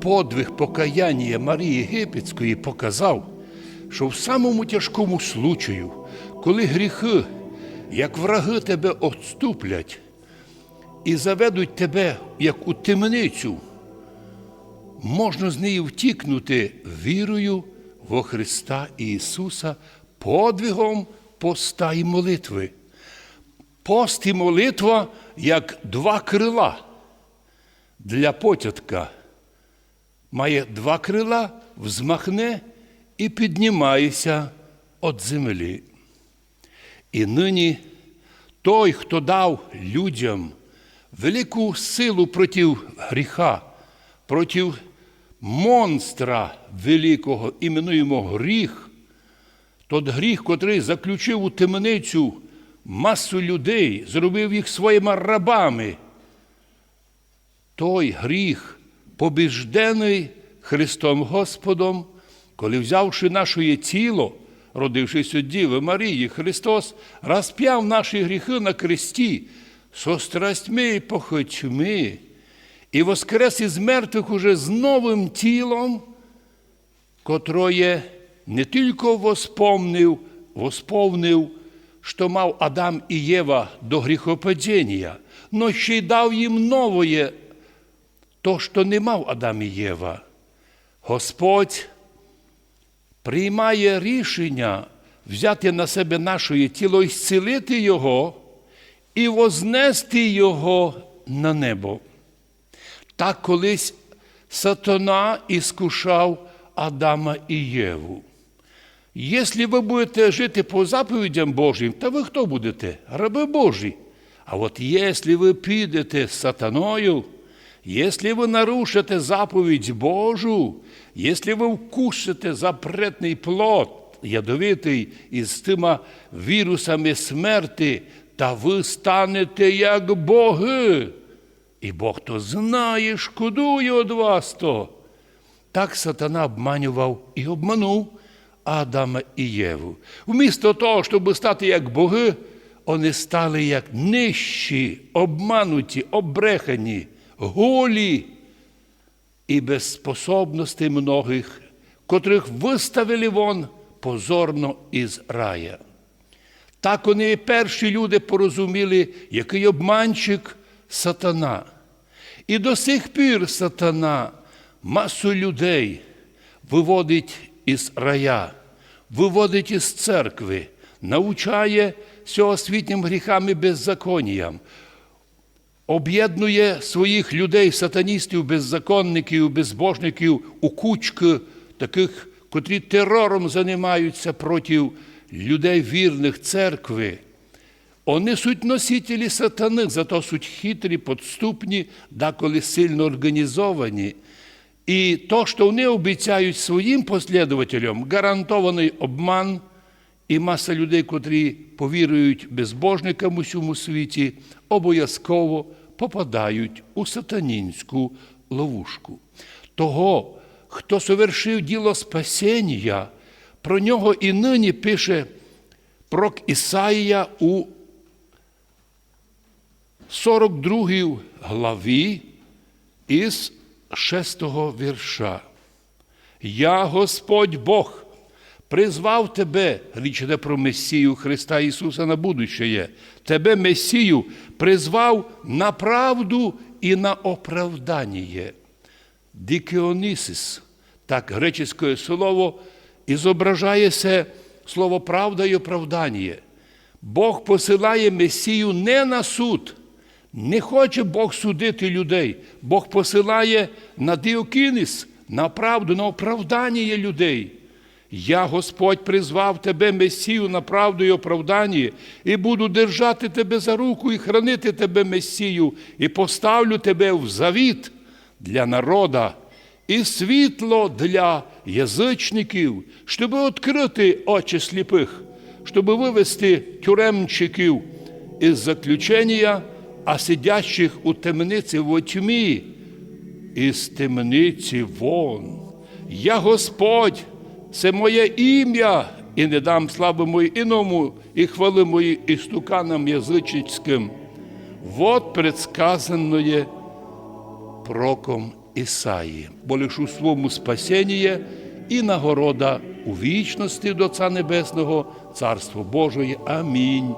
подвиг покаяння Марії Єгипетської показав, що в самому тяжкому случаю, коли гріхи, як враги тебе отступлять і заведуть тебе, як у темницю, можна з неї втікнути вірою во Христа Ісуса, подвигом поста і молитви. Пост і молитва як два крила для потятка. Має два крила, взмахне і піднімається від землі. І нині той, хто дав людям велику силу проти гріха, проти монстра великого, іменуємо гріх, тот гріх, котрий заключив у темницю масу людей, зробив їх своїми рабами. Той гріх, побіждений Христом Господом, коли взявши наше тіло, родившись від Діви Марії, Христос розп'яв наші гріхи на кресті со страстьми і похотьми, і воскрес із мертвих уже з новим тілом, котроє не тільки воспомнив, восповнив, що мав Адам і Єва до гріхопадіння, но ще й дав їм новое, то, що не мав Адам і Єва. Господь приймає рішення взяти на себе наше тіло і зцілити його і вознести його на небо. Так колись сатана іскушав Адама і Єву. Якщо ви будете жити по заповідям Божим, то ви хто будете? Раби Божі. А от якщо ви підете з сатаною, якщо ви нарушите заповідь Божу, якщо ви вкусите запретний плод, ядовитий із тима вірусами смерти, та ви станете як боги. І Бог то знає, шкодує від вас то. Так сатана обманював і обманув Адама і Єву. Вмісто того, щоб стати як боги, вони стали як нижчі, обмануті, обрехані, голі і без способностей многих, котрих виставили вон позорно із рая. Так вони перші люди порозуміли, який обманщик сатана. І до сих пір сатана масу людей виводить із рая, виводить із церкви, навчає всеосвітнім гріхам і беззаконням, об'єднує своїх людей, сатаністів, беззаконників, безбожників у кучки таких, котрі терором займаються проти людей вірних церкви. Вони суть носителі сатани, зато суть хитрі, подступні, деколи сильно організовані. І то, що вони обіцяють своїм послідователям, гарантований обман, і маса людей, котрі повірують безбожникам у цьому світі, обов'язково попадають у сатанінську ловушку. Того, хто совершив діло спасіння, про нього і нині пише пророк Ісаїя у 42 главі із 6 вірша. Я, Господь Бог, призвав тебе, річ іде про Месію Христа Ісуса на будущее, тебе, Месію, призвав на правду і на оправдання. Дикеонісис, так греческое слово, і зображається слово правда і оправдання. Бог посилає Месію не на суд, не хоче Бог судити людей. Бог посилає на діокінис, на правду, на оправдання людей. Я, Господь, призвав тебе, Месію, на правду і оправдання, і буду держати тебе за руку і хранити тебе, Месію, і поставлю тебе в завіт для народа і світло для язичників, щоб відкрити очі сліпих, щоб вивести тюремчиків із заключення, а сидящих у темниці в тьмі, із темниці вон. Я Господь, це моє ім'я, і не дам слави мої іному, і хвали мої істуканам язичницьким. Вот предсказанное проком Ісаї, бо лиш у своєму спасенні є і нагорода у вічності до Отця Небесного, Царство Божої. Амінь.